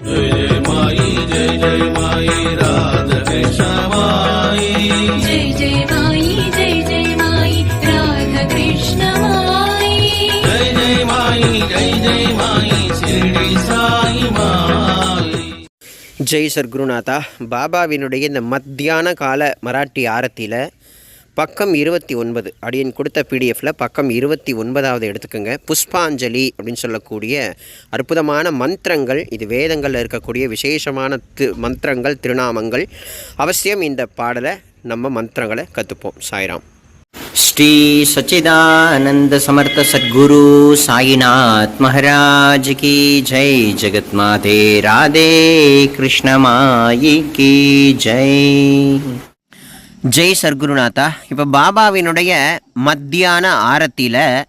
जय जय माई जय जय माई राधा कृष्ण माई ஜெய் சர்க்குருநாதா பாபாவினுடைய இந்த மத்தியான கால மராட்டி ஆரத்தியில் பக்கம் இருபத்தி ஒன்பது அப்படின்னு கொடுத்த பிடிஎஃப்பில் பக்கம் இருபத்தி ஒன்பதாவது எடுத்துக்கோங்க. புஷ்பாஞ்சலி அப்படின்னு சொல்லக்கூடிய அற்புதமான மந்திரங்கள் இது வேதங்களில் இருக்கக்கூடிய விசேஷமான தி மந்திரங்கள் திருநாமங்கள். அவசியம் இந்த பாடலை நம்ம மந்திரங்களை கற்றுப்போம் சாய்ராம். ஸ்ரீ சச்சிதானந்த சமர்த்த சத்குரு சாயிநாத் மகாராஜ் கி ஜெய். ஜெகத் மாதே ராதே கிருஷ்ணமாயி கி ஜெய். ஜெய் சர்க்குருநாதா இப்போ பாபாவினுடைய மத்தியான ஆரத்தியில்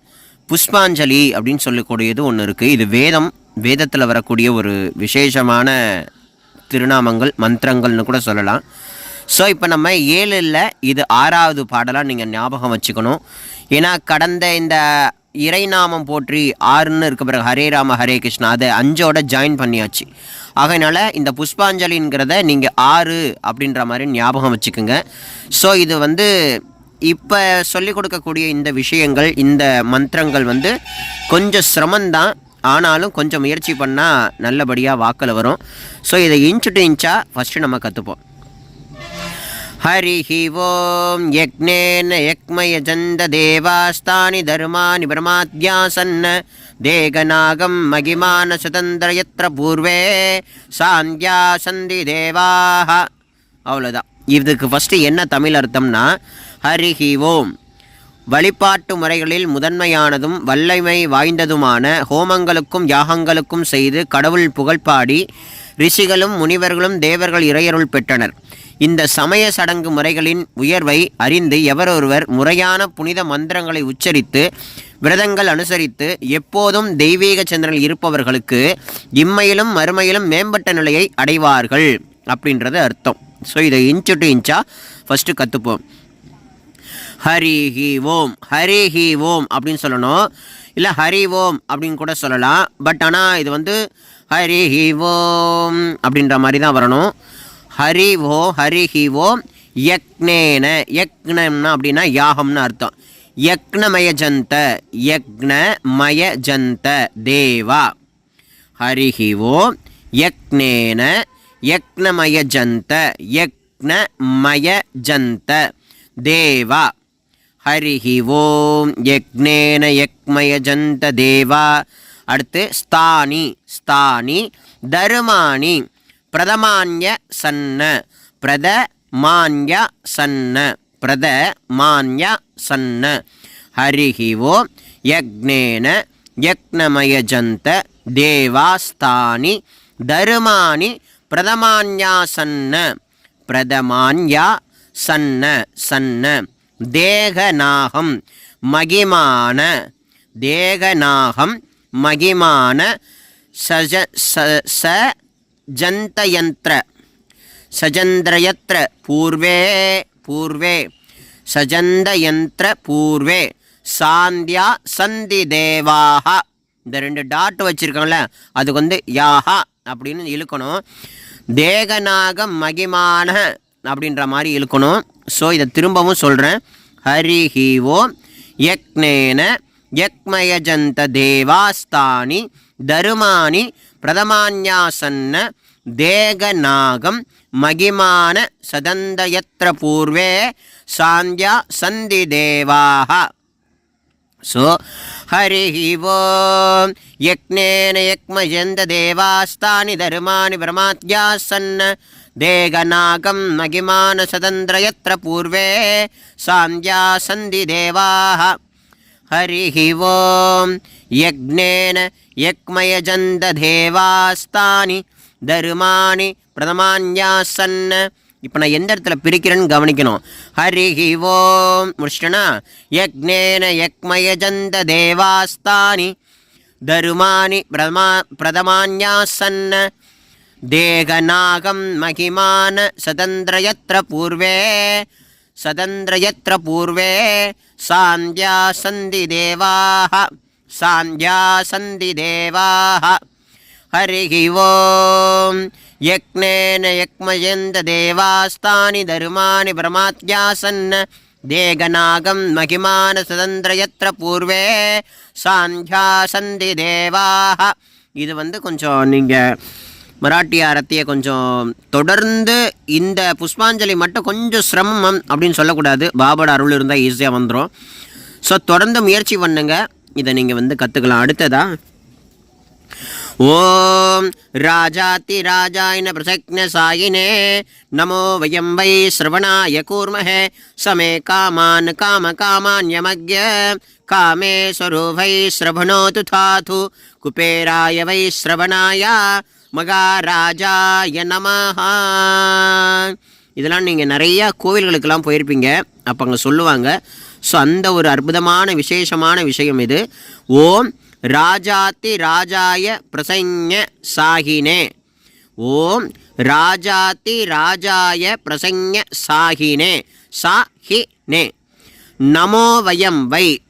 புஷ்பாஞ்சலி அப்படின்னு சொல்லக்கூடியது ஒன்று இருக்குது இது வேதம் வேதத்தில் வரக்கூடிய ஒரு விசேஷமான திருநாமங்கள் மந்திரங்கள்னு கூட சொல்லலாம். ஸோ இப்போ நம்ம ஏழில் இது ஆறாவது பாடலாக நீங்கள் ஞாபகம் வச்சுக்கணும். ஏன்னா கடந்த இந்த இறைநாமம் போற்றி ஆறுன்னு இருக்க பிறகு ஹரே ராம ஹரே கிருஷ்ணா. அதை அஞ்சோட ஜாயின் பண்ணியாச்சு. அதனால் இந்த புஷ்பாஞ்சலிங்கிறத நீங்கள் ஆறு அப்படின்ற மாதிரி ஞாபகம் வச்சுக்கோங்க. ஸோ இது வந்து இப்போ சொல்லிக் கொடுக்கக்கூடிய இந்த விஷயங்கள் இந்த மந்திரங்கள் வந்து கொஞ்சம் சிரமந்தான் ஆனாலும் கொஞ்சம் முயற்சி பண்ணால் நல்லபடியாக வாக்கில் வரும். ஸோ இதை இன்ச்சு டு இன்ச்சாக ஃபஸ்ட்டு நம்ம கற்றுப்போம் हरिः ॐ यज्ञेन यक्मयजन्ददेवास्तानि धर्माणि परमाद्यासन् देगनागं महिमानसतन्द्र यत्र पूर्वे சாந்தியாசந்தி தேவாக அவ்வளோதான் இதுக்கு ஃபஸ்ட்டு என்ன தமிழ் அர்த்தம்னா ஹரிஹி ஓம் வழிபாட்டு முறைகளில் முதன்மையானதும் வல்லமை வாய்ந்ததுமான ஹோமங்களுக்கும் யாகங்களுக்கும் செய்து கடவுள் புகழ்பாடி ரிஷிகளும் முனிவர்களும் தேவர்கள் இறையருள் பெற்றனர் இந்த சமய சடங்கு முறைகளின் உயர்வை அறிந்து எவரொருவர் முறையான புனித மந்திரங்களை உச்சரித்து விரதங்கள் அனுசரித்து எப்போதும் தெய்வீக சந்திரன் இருப்பவர்களுக்கு இம்மையிலும் மறுமையிலும் மேம்பட்ட நிலையை அடைவார்கள் அப்படின்றது அர்த்தம். ஸோ இதை இன்ச்சு டு இன்ச்சா ஃபஸ்ட்டு கற்றுப்போம் ஹரி ஹி ஓம் ஹரி ஹி ஓம் அப்படின்னு சொல்லணும். இல்லை ஹரி ஓம் அப்படின்னு கூட சொல்லலாம். பட் ஆனால் இது வந்து ஹரி ஹி ஓம் அப்படின்ற மாதிரி தான் வரணும். ஹரிவோ ஹரிஹிவோ யக்னேன. யக்னம்னா அப்படின்னா யாகம்னு அர்த்தம். யக்னமய ஜந்த யக்னமய ஜந்த தேவா ஹரிஹிவோ யக்னேன. யக்னமய ஜந்த யக்னமய ஜந்த தேவா ஹரிஹி ஓம் யக்னேன யக்மய ஜந்த தேவா. அடுத்து ஸ்தானி ஸ்தானி தருமானி. பிரதமான்ய சன்ன பிரத மான்ய சன்ன பிரத மான்ய சன்ன. ஹரிஹி ஓம் யக்னேன யக்னமயஜந்த தேவாஸ்தானி தருமானி பிரதமான்யா சன்ன பிரதமான்யா சன்ன சன்ன. தேகநாகம் மகிமான தேகநாகம் மகிமான சஜ ச ச ஜந்தயந்திர சஜந்திரயத்திர பூர்வே பூர்வே சஜந்தயந்திர பூர்வே சாந்தியா சந்தி தேவாக இந்த ரெண்டு டாட் வச்சுருக்காங்கள அதுக்கு வந்து யாஹா அப்படின்னு இழுக்கணும். தேகநாக மகிமான அப்படின்ற மாதிரி இழுக்கணும். ஸோ இதை திரும்பவும் சொல்கிறேன் ஹரிஹி ஓம். யக்னேன யக்மயஜந்த தேவாஸ்தானி தருமானி பிரதமான்யாசன்ன தேகநாகம் மகிமான சதந்தயத்திர பூர்வே சாந்தியா சந்தி தேவாக सो हरिः ओं यज्ञेन यक्मयन्द देवास्तानि धर्माणि परमात्यासन् देगनागं महिमानसदन्द्र यत्र पूर्वे सान्द्यासन्धि देवाः हरिः ओं यज्ञेन यक्मयजन्द देवास्तानि தருமானி பிரதமான்யாசன். இப்போ நான் எந்த இடத்துல பிரிக்கிறேன்னு கவனிக்கணும். ஹரிஹி ஓம். முடிச்சிட்டனா? யக்னேன யக்மயஜந்த தேவாஸ்தானி. தருமானி பிரதமா பிரதமான்யாசன்ன தேகநாகம் மகிமான சதந்திரயத்திர பூர்வே. சதந்திரயத்திர பூர்வே. சாந்தியா சந்தி தேவாக சாந்தியா சந்தி தேவாக हरिः ॐ यज्ञेन यक्मयन्त देवास्तानि धर्माणि प्रमात्यासन् देगनागं महिमानसदन्द्र यत्र பூர்வே சாந்தியா சந்தி தேவாக இது வந்து கொஞ்சம் நீங்கள் மராட்டிய அரத்தியை கொஞ்சம் தொடர்ந்து இந்த புஷ்பாஞ்சலி மட்டும் கொஞ்சம் சிரமம் அப்படின்னு சொல்லக்கூடாது பாபாவோட அருள் இருந்தால் ஈஸியாக வந்துடும் ஸோ தொடர்ந்து முயற்சி பண்ணுங்க இதை நீங்கள் வந்து கற்றுக்கலாம் ஓம் ராஜாத்தி ராஜாயின பிரசக்ன சாயினே. நமோ வயம் வை சிரவணாய கூர்மஹே. சமே காமான் காம காமான்யமக்ய. காமே ஸ்வரூபை ஸ்ரவணோது தாது குபேராய வை ஸ்ரவணாய மகாராஜாய நமஹா. இதெல்லாம் நீங்கள் நிறையா கோவில்களுக்கெல்லாம் போயிருப்பீங்க. அப்போ அங்கே சொல்லுவாங்க. ஸோ அந்த ஒரு அற்புதமான விசேஷமான விஷயம் இது. ஓம் ராஜாத்தி ராஜாய பிரசஞ்ச சாகினே. ஓம் ராஜாத்தி ராஜாய பிரசஞ்ச சாகினே. சாஹினே நமோ வயம் வை.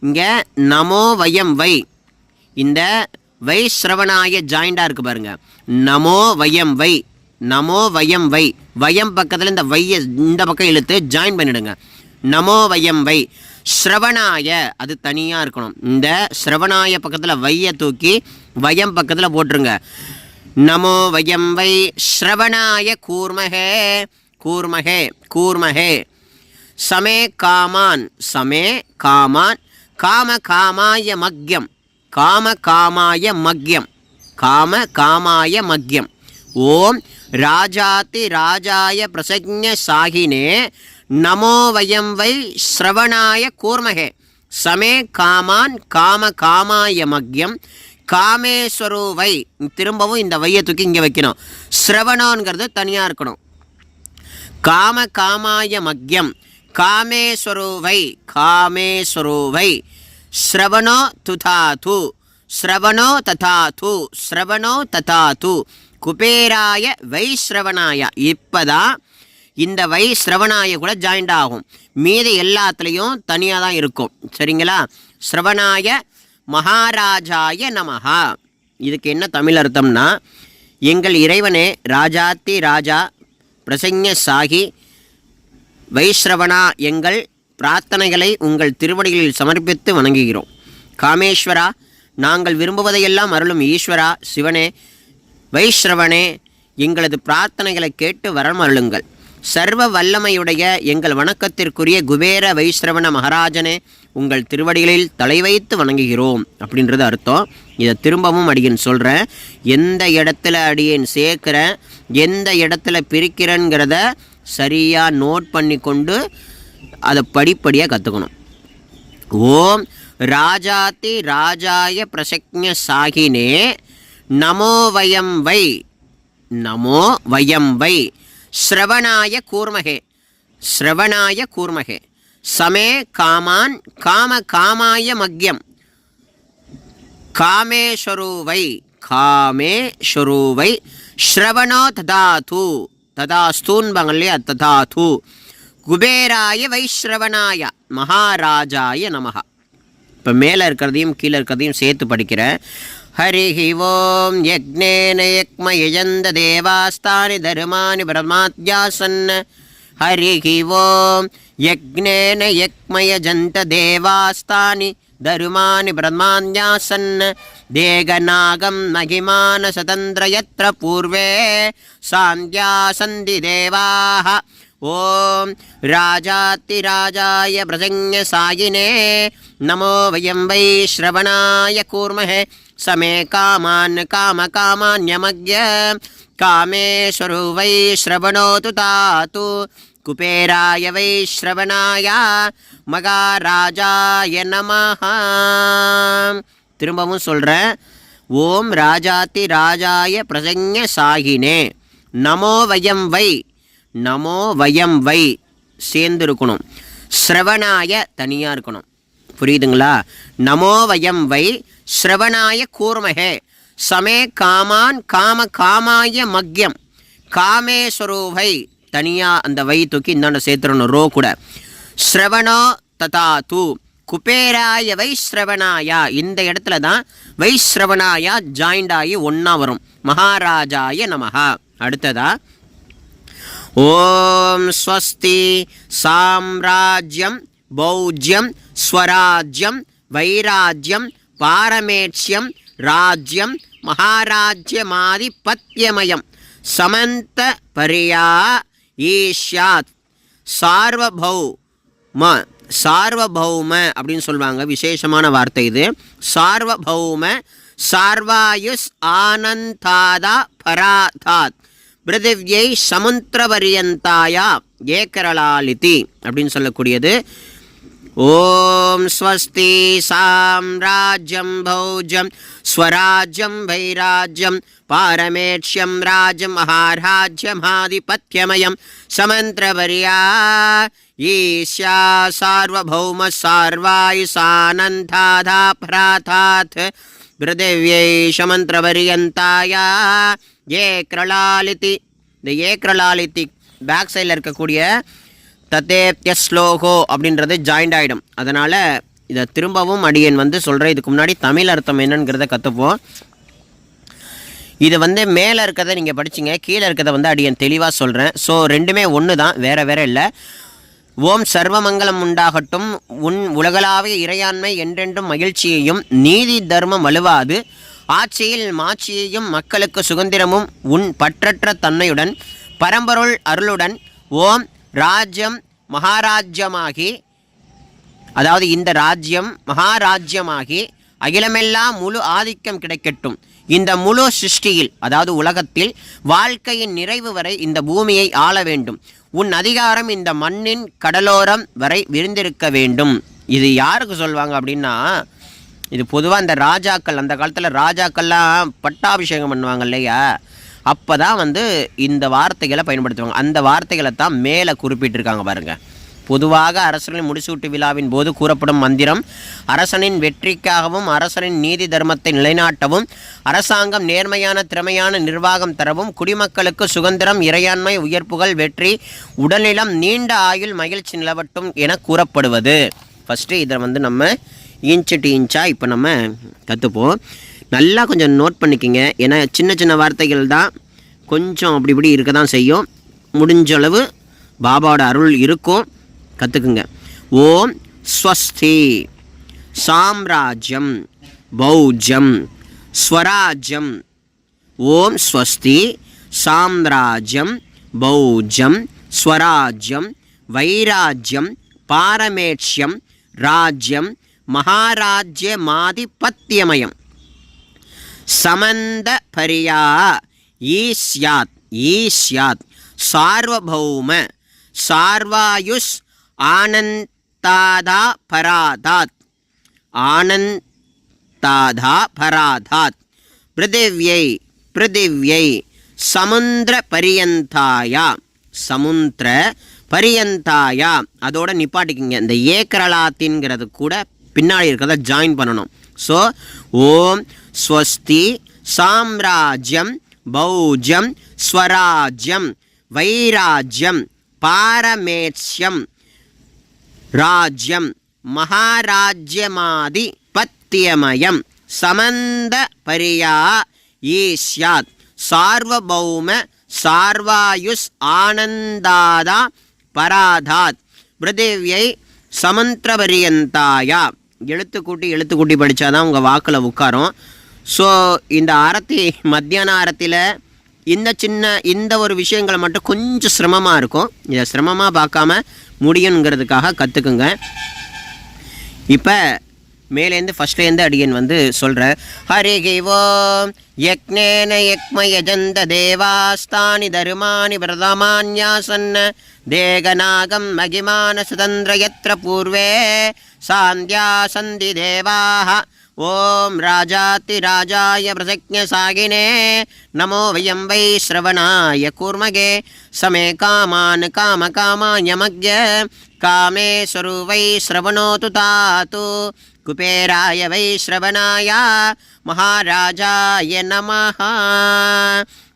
இங்கே நமோ வயம் வை. இந்த வை ஸ்ரவணாய ஜாயிண்டாக இருக்கு பாருங்க. நமோ வயம் வை. நமோ வயம் வை. வயம் பக்கத்தில் இந்த வைய இந்த பக்கம் இழுத்து ஜாயின் பண்ணிடுங்க. நமோ வயம் வை. ஸ்ரவணாய அது தனியாக இருக்கணும். இந்த ஸ்ரவணாய பக்கத்தில் வைய தூக்கி வயம் பக்கத்தில் போட்டுருங்க. நமோ வயம் வை ஸ்ரவணாய கூர்மகே கூர்மகே கூர்மகே சமே காமான் சமே காமான் காம காமாய மக்யம் காம காமாய மக்யம் காம காமாய மக்யம். ஓம் ராஜாதி ராஜாய பிரசஜ சாகினே நமோ வயம் வை ஸ்ரவணாய கூர்மகே. சமே காமான் காம காமாய மக்யம். காமேஸ்வரோ வை. திரும்பவும் இந்த வையை தூக்கி இங்கே வைக்கணும். ஸ்ரவணோங்கிறது தனியாக இருக்கணும். காம காமாய மக்யம். காமேஸ்வரோ வை. காமேஸ்வரோ வை. ஸ்ரவணோ துதாது. ஸ்ரவணோ ததாது. ஸ்ரவணோ ததாது. குபேராய வைஸ்ரவணாய இப்போதான் இந்த வை சிரவணாய கூட ஜாயிண்ட் ஆகும். மீதி எல்லாத்துலேயும் தனியாக தான் இருக்கும். சரிங்களா? ஸ்ரவணாய மகாராஜாய நமஹா. இதுக்கு என்ன தமிழ் அர்த்தம்னா எங்கள் இறைவனே ராஜாத்தி ராஜா பிரசஞ்ச சாகி வைஸ்ரவணா எங்கள் பிரார்த்தனைகளை உங்கள் திருவடிகளில் சமர்ப்பித்து வணங்குகிறோம். காமேஸ்வரா நாங்கள் விரும்புவதையெல்லாம் அருளும் ஈஸ்வரா சிவனே வைஸ்ரவனே எங்களது பிரார்த்தனைகளை கேட்டு வரம் அருளுங்கள். சர்வ வல்லமையுடைய எங்கள் வணக்கத்திற்குரிய குபேர வைஸ்ரவண மகாராஜனே உங்கள் திருவடிகளில் தலை வைத்து வணங்குகிறோம் அப்படின்றது அர்த்தம். இதை திரும்பவும் அடியன் சொல்கிறேன் எந்த இடத்துல அடியேன் சேர்க்குறேன் எந்த இடத்துல பிரிக்கிறேங்கிறத சரியாக நோட் பண்ணி கொண்டு அதை படிப்படியாக கற்றுக்கணும் ஓம் ராஜாதி ராஜாய பிரசக்ஞ சாகினே நமோ வயம் வை நமோ வயம் வை ஸ்ரவணாய கூர்மகே. ஸ்ரவணாய கூர்மகே. சமே காமான் காம காமாய மக்யம். காமேஸ்வரூவை காமேஸ்வரூவை ஸ்ரவணோ ததாது. ததாஸ்தூன்பாங்க இல்லையா ததாது. குபேராய வைஸ்ரவணாய மகாராஜாய நமகா இப்போ மேலே இருக்கிறதையும் கீழே இருக்கிறதையும் சேர்த்து படிக்கிறேன் ஹரிஹி ஓம் யக்னேன யக்ம யஜந்த தேவாஸ்தானி தர்மானி பிரமாத்யாசன் ஹரிஹி ஓம் யக்னேன யக்ம யஜந்த தேவாஸ்தானி தருமானி பிரமான்யாசன் தேகநாகம் மகிமானசதந்திர யத்ர பூர்வே சாந்தியா சந்தி தேவாः ॐ राजातिराजाय प्रसङ्गसायिने नमो वयं वै श्रवणाय कूर्महे समे कामान् कामकामान्यमज्ञ कामेश्वरो वै श्रवणोतु तातु कुपेराय वै श्रवणाय மகாராஜாய நமஹ திரும்பவும் சொல்கிறேன் ஓம் ராஜாதி ராஜாய பிரசஞ்ச சாகினே நமோ வயம் வை நமோ வயம் வை சேர்ந்து இருக்கணும் ஸ்ரவணாய தனியாக இருக்கணும். புரியுதுங்களா? நமோ வயம் வை ஸ்ரவணாய கூர்மகே சமே காமான் காம காமாய மக்யம். காமேஸ்வரூபை தனியாக அந்த வை தூக்கி இந்தாண்ட சேர்த்துடணும் ரோ கூட. ஸ்ரவணோ ததா தூ குபேராய வைஸ்ரவணாயா இந்த இடத்துல தான் வைஸ்ரவணாயா ஜாயிண்ட் ஆகி ஒன்றா வரும். மகாராஜாய நமகா அடுத்ததா ஓம் ஸ்வஸ்தி சாம்ராஜ்யம் பௌஜ்யம் ஸ்வராஜ்யம் வைராஜ்யம் பாரமேட்சியம் ராஜ்யம் மகாராஜ்யமாதிபத்தியமயம் சமந்த பரியா ஈஷாத் சார்வபௌம சார்வபௌம அப்படின்னு சொல்லுவாங்க. விசேஷமான வார்த்தை இது. சார்வபௌம சார்வாயுஸ் ஆனந்தாதா பராதாத். பிருதிவ்யை சமுத்திரபரியந்தாயா ஏக்கரளாலிதி அப்படின்னு சொல்லக்கூடியது. ஓம் ஸ்வஸ்தி சாம்ராஜ்யம் பௌஜம் ஸ்வராஜ்யம் வைராஜ்யம் பாரமேட்சியம் ராஜம் மகாராஜ்யமாதிபத்தியமயம் சமந்திரபரியா ஈஷா சார்வபௌம சானந்தாதா பிராதாத் பிருதிவ்யை ஏ கிரலாலித்தி இந்த ஏ கிரலாலித்தி பேக் சைடில் இருக்கக்கூடிய தத்தேப்ய ஸ்லோகோ அப்படின்றது ஜாயிண்ட் ஆகிடும் அதனால் இதை திரும்பவும் அடியன் வந்து சொல்கிறேன் இதுக்கு முன்னாடி தமிழ் அர்த்தம் என்னங்கிறத கற்றுப்போம் இது வந்து மேலே இருக்கிறத நீங்கள் படிச்சிங்க கீழே இருக்கிறத வந்து அடியன் தெளிவாக சொல்கிறேன் ஸோ ரெண்டுமே ஒன்று தான் வேறு வேறு இல்லை. ஓம் சர்வமங்கலம் உண்டாகட்டும். உன் உலகளாவிய இறையாண்மை என்றென்றும் மகிழ்ச்சியையும் நீதி தர்மம் வலுவாது. ஆட்சியில் மாட்சியையும் மக்களுக்கு சுதந்திரமும் உன் பற்றற்ற தன்மையுடன் பரம்பொருள் அருளுடன் ஓம் ராஜ்யம் மகாராஜ்யமாகி அதாவது இந்த ராஜ்யம் மகாராஜ்யமாகி அகிலமெல்லாம் முழு ஆதிக்கம் கிடைக்கட்டும். இந்த முழு சிருஷ்டியில் அதாவது உலகத்தில் வாழ்க்கையின் நிறைவு வரை இந்த பூமியை ஆள வேண்டும். உன் அதிகாரம் இந்த மண்ணின் கடலோரம் வரை விரிந்திருக்க வேண்டும். இது யாருக்கு சொல்லுவாங்க அப்படின்னா இது பொதுவாக இந்த ராஜாக்கள் அந்த காலத்தில் ராஜாக்கள்லாம் பட்டாபிஷேகம் பண்ணுவாங்க இல்லையா? அப்போ தான் வந்து இந்த வார்த்தைகளை பயன்படுத்துவாங்க. அந்த வார்த்தைகளை தான் மேலே குறிப்பிட்டிருக்காங்க பாருங்கள் பொதுவாக அரசனின் முடிசூட்டு விழாவின் போது கூறப்படும் மந்திரம் அரசனின் வெற்றிக்காகவும் அரசனின் நீதி தர்மத்தை நிலைநாட்டவும் அரசாங்கம் நேர்மையான திறமையான நிர்வாகம் தரவும் குடிமக்களுக்கு சுதந்திரம் இறையாண்மை உயர்ப்புகள் வெற்றி உடல்நிலம் நீண்ட ஆயுள் மகிழ்ச்சி நிலவட்டும் என கூறப்படுவது. ஃபஸ்ட்டு இதை வந்து நம்ம இன்ச்சு டு இன்ச்சாக இப்போ நம்ம கற்றுப்போம் நல்லா கொஞ்சம் நோட் பண்ணிக்கோங்க. ஏன்னா சின்ன சின்ன வார்த்தைகள் தான் கொஞ்சம் அப்படி இப்படி இருக்க தான் செய்யும். முடிஞ்ச அளவு பாபாவோட அருள் இருக்கும். கற்றுக்குங்க ஓம் ஸ்வஸ்தி சாம்ராஜ்யம் பௌஜம் ஸ்வராஜ்யம். ஓம் ஸ்வஸ்தி சாம்ராஜ்யம் பௌஜம் ஸ்வராஜ்யம் வைராஜ்யம் பாரமேட்சியம் ராஜ்யம் மகாராஜ்யமாதிபத்தியமயம். சமந்த பரியா ஈஸ்யாத் ஈஸ்யாத் சார்வபௌம சார்வாயுஸ் ஆனந்தாதா பராதாத். ஆனந்தாதா பராதாத். பிருதிவ்யை பிருதிவ்யை சமுந்திர பரியந்தாயா சமுந்திர பரியந்தாயா அதோட நிப்பாட்டிக்கிங்க. இந்த ஏக்கரலாத்தின்கிறது கூட பின்னாடி இருக்கிறத ஜாயின் பண்ணணும். ஸோ ஓம் ஸ்வஸ்தி சாம்ராஜ்யம் பௌஜம் ஸ்வராஜ்யம் வைராஜ்யம் பாரமேட்சியம் ராஜ்யம் மகாராஜ்யமாதி பத்தியமயம் சமந்த பரியா ஈஷ்யாத் சார்வபௌம சார்வாயுஸ் ஆனந்தாதா பராதாத் பிருதிவியை சமந்திரபரியந்தாயா. எழுத்து கூட்டி எழுத்து கூட்டி படித்தாதான் உங்கள் வாக்கில் உட்காரும். ஸோ இந்த ஆரத்தி மத்தியான ஆரத்தியில் இந்த சின்ன இந்த ஒரு விஷயங்களை மட்டும் கொஞ்சம் சிரமமாக இருக்கும். இதை சிரமமாக பார்க்காம முடியுங்கிறதுக்காக கற்றுக்குங்க இப்போ மேலேருந்து ஃபஸ்ட்லேருந்து அடியன் வந்து சொல்கிறேன் ஹரிகி ஓம் யக்னேன யக்மயஜந்த தேவாஸ்தானி தருமானி பிரதமான்யாசன்ன தேகநாகம் மகிமான சுதந்திர யத்திர பூர்வே சாந்தியா சந்தி தேவாக ஓம் ராஜாத்தி ராஜாய பிரசக்ஞசாகினே நமோ வயம் வை ஸ்ரவணாய கூர்மகே சமே காமான் காம காமாயமக்ய காமே ஸ்வரூவை ஸ்ரவணோது தாத்து कुबेराय वैश्रवणाय महाराजाय नमः।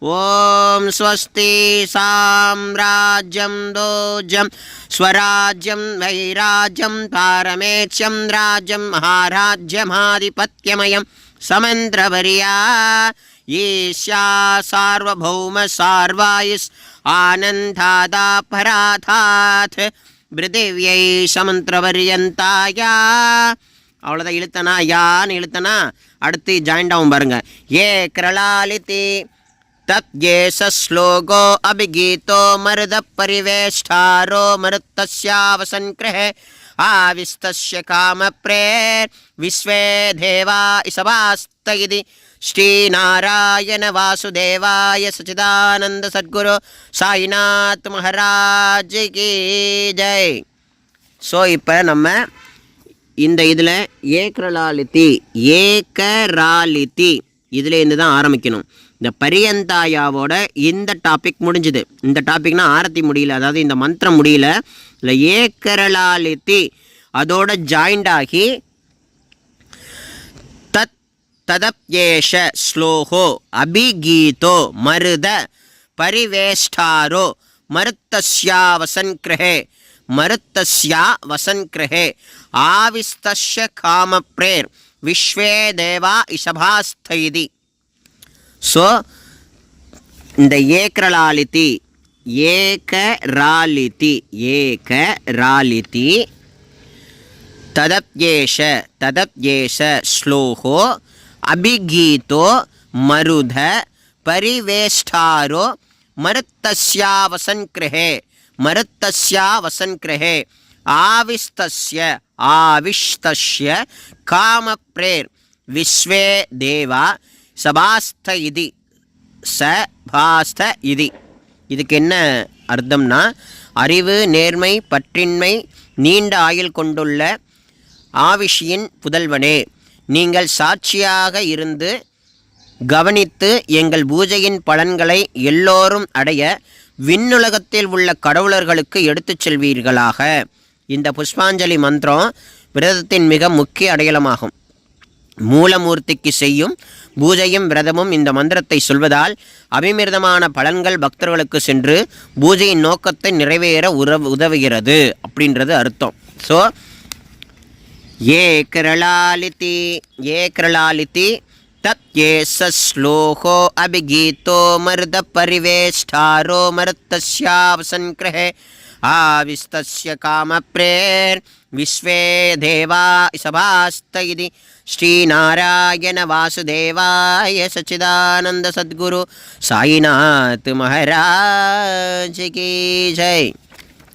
ॐ स्वस्ति साम्राज्यं दोजं स्वराज्यं वैराज्यं पारमेक्ष्यं राज्यं, महाराज्यमाधिपत्यमयं। समन्द्रवर्या ईशा सार्वभौमसार्वायुस्, आनन्दादापराधात् पृथिव्यै समन्त्रवर्यन्ताया। அவ்வளோதான் இழுத்தனா யான்னு இழுத்தனா அடுத்து ஜாயிண்ட் ஆகும் பாருங்க. ஏ கிரளாலிதி தத் ஏச ஸ்லோகோ அபிகீதோ மருத பரிவேஷ்டாரோ மருத்தஸ்யாவசன் கிரஹே ஆவிஸ்தஸ்ய காமப்ரேர் விஸ்வே தேவா இசவாஸ்த இதி. ஸ்ரீநாராயண வாசுதேவாய சச்சிதானந்த சத்குரு சாய்நாத் மகாராஜ் கி ஜெய். ஸோ இப்போ நம்ம இந்த இதில் ஏக்ரலாலித்தி ஏக்கராலித்தி இதுலேருந்து தான் ஆரம்பிக்கணும். இந்த பரியந்தாயாவோட இந்த டாபிக் முடிஞ்சுது. இந்த டாபிக்னா ஆரத்தி முடியல அதாவது இந்த மந்திரம் முடியல. இல்லை ஏக்கரலாலித்தி அதோட ஜாயிண்ட் ஆகி தத் ததப்யேஷ ஸ்லோகோ அபிகீதோ மருத பரிவேஷ்டாரோ மருத்தஸ்யாவசன் கிரகே. மருத்தஸ்யா வசன்கிரகே ஆவிஸ்தஸ்ய காமப்ரேர் விஸ்வே தேவா இஷபாஸ்தைதி ஸோ இந்த ஏக்கரலாலித்தி ஏகராலித்தி ஏகராலித்தி ததப்யேஷ ததப்யேஷ ஸ்லோகோ அபிகீதோ மருத பரிவேஷ்டாரோ மருத்தஸ்யா வசன் கிரகே. ஆவிஸ்தஸ்ய ஆவிஷ்தஸ்ய காமப்ரேர். விஸ்வே தேவா சபாஸ்த இதி சபாஸ்த இதி. இதுக்கு என்ன அர்த்தம்னா அறிவு நேர்மை பற்றின்மை நீண்ட ஆயுள் கொண்டுள்ள ஆவிஷியின் புதல்வனே. நீங்கள் சாட்சியாக இருந்து கவனித்து எங்கள் பூஜையின் பலன்களை எல்லோரும் அடைய விண்ணுலகத்தில் உள்ள கடவுளர்களுக்கு எடுத்துச் செல்வீர்களாக. இந்த புஷ்பாஞ்சலி மந்திரம் விரதத்தின் மிக முக்கிய அடையாளமாகும். மூலமூர்த்திக்கு செய்யும் பூஜையும் விரதமும் இந்த மந்திரத்தை சொல்வதால் அபிமிர்தமான பலன்கள் பக்தர்களுக்கு சென்று பூஜையின் நோக்கத்தை நிறைவேற உறவு உதவுகிறது அப்படின்றது அர்த்தம். ஸோ ஏ கிரளாலித்தி ஏ கிரளாலித்தி तत् ये स श्लोको अभिगीतो मर्दपरिवेष्टारो मरुत्तस्यावसङ्ग्रहे आविस्तस्य कामप्रेर् विश्वे देवा सभास्त इति श्रीनारायणवासुदेवाय सच्चिदानन्दसद्गुरु साईनाथ महाराज की जय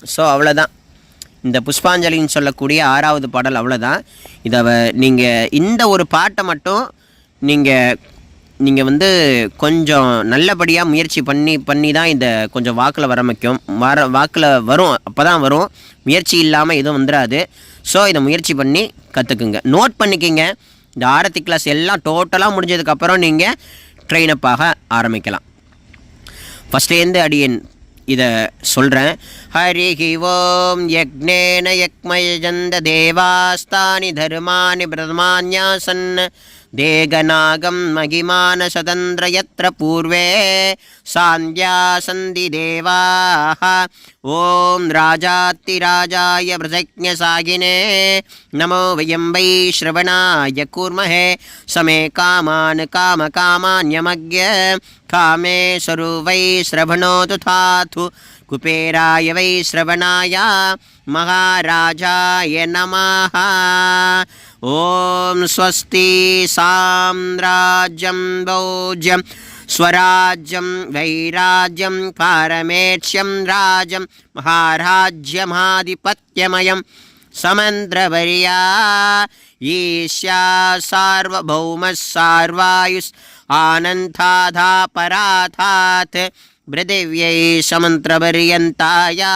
ஸோ அவ்வளோதான் இந்த புஷ்பாஞ்சலின்னு சொல்லக்கூடிய ஆறாவது பாடல் அவ்வளோதான் இதை நீங்கள் இந்த ஒரு பாட்டை மட்டும் நீங்கள் நீங்கள் வந்து கொஞ்சம் நல்லபடியாக முயற்சி பண்ணி பண்ணி தான் இந்த கொஞ்சம் வாக்கில் வர வைக்கும். வர வாக்கில் வரும். அப்போ தான் வரும். முயற்சி இல்லாமல் எதுவும் வந்துடாது ஸோ இதை முயற்சி பண்ணி கற்றுக்குங்க நோட் பண்ணிக்கிங்க. இந்த ஆரத்தி கிளாஸ் எல்லாம் டோட்டலாக முடிஞ்சதுக்கப்புறம் நீங்கள் ட்ரெயின் ஆக ஆரம்பிக்கலாம். ஃபஸ்ட்லேருந்து அடியன் இதை சொல்கிறேன் ஹரிஹி ஓம் யக்னேன யக்மயஜந்த தேவாஸ்தானி தர்மாணி பிரதமான்யாசன். देगनागं महिमानसदन्द्र यत्र पूर्वे सान्ध्यासन्धिदेवाः ॐ राजातिराजाय वृजज्ञसागिने नमो वयं वै श्रवणाय कुर्महे समे कामान् कामकामान्यमज्ञ कामे स्वरूपै श्रवणो तथाथु थाथु कुपेराय वै श्रवणाय महाराजाय नमः। ॐ स्वस्ति साम्राज्यं भोज्यं स्वराज्यं वैराज्यं पारमेक्ष्यं राजं महाराज्यमाधिपत्यमयं समन्द्रवर्या ईशा सार्वभौमः सार्वायुस् आनन्दाधापराधात् पृथिव्यै समन्त्रपर्यन्ताया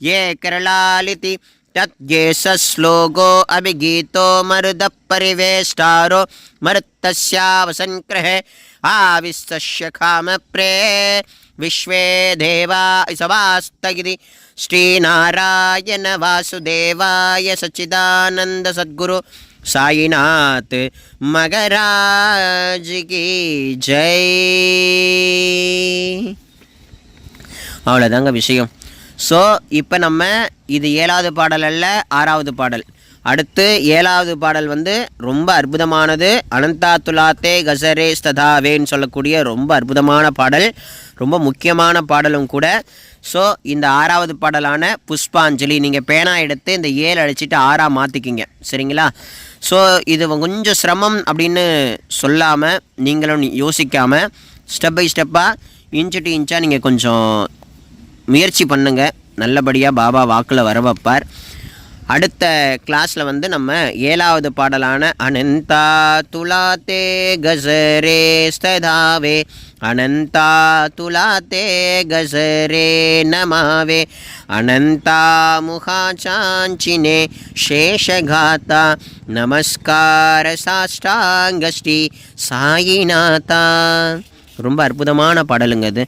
ये करलालिति तद्येष श्लोको अभिगीतो मरुदपरिवेष्टारो मरुत्तस्यावसङ्ग्रहे आविस्तस्य कामप्रे विश्वे देवा सवास्तगिति श्रीनारायण वासुदेवाय सच्चिदानन्दसद्गुरु சாயிநாத் மகராஜ் கி ஜெய். அவ்வளோதாங்க விஷயம். ஸோ இப்போ நம்ம இது ஏழாவது பாடல் அல்ல ஆறாவது பாடல். அடுத்து ஏழாவது பாடல் வந்து ரொம்ப அற்புதமானது. அனந்தா துலாத்தே கசரே ஸ்ததாவேன்னு சொல்லக்கூடிய ரொம்ப அற்புதமான பாடல் ரொம்ப முக்கியமான பாடலும் கூட. ஸோ இந்த ஆறாவது பாடலான புஷ்பாஞ்சலி நீங்கள் பேனா எடுத்து இந்த ஏழு அழிச்சிட்டு ஆறாக மாற்றிக்கிங்க சரிங்களா? ஸோ இது கொஞ்சம் சிரமம் அப்படின்னு சொல்லாமல் நீங்களும் யோசிக்காமல் ஸ்டெப் பை ஸ்டெப்பாக இன்ச்சு டு இன்ச்சாக நீங்கள் கொஞ்சம் முயற்சி பண்ணுங்கள் நல்லபடியாக பாபா வாக்கில் வர வைப்பார். அடுத்த கிளாஸில் வந்து நம்ம ஏழாவது பாடலான அனந்தா துலாத்தே கசரே ஸ்ததாவே அனந்தா துலாத்தே கசரே நமாவே அனந்தா முகாச்சாஞ்சினே சேஷகாத்தா நமஸ்கார சாஷ்டாங்கஸ்ரீ சாயிநாதா ரொம்ப அற்புதமான பாடலுங்க அது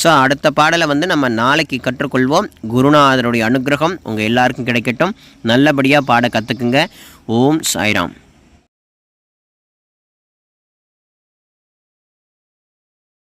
ஸோ அடுத்த பாடலை வந்து நம்ம நாளைக்கு கற்றுக்கொள்வோம். குருநாதருடைய அனுகிரகம் உங்கள் எல்லாருக்கும் கிடைக்கட்டும். நல்லபடியாக பாட கற்றுக்குங்க ஓம் சாய்ராம்.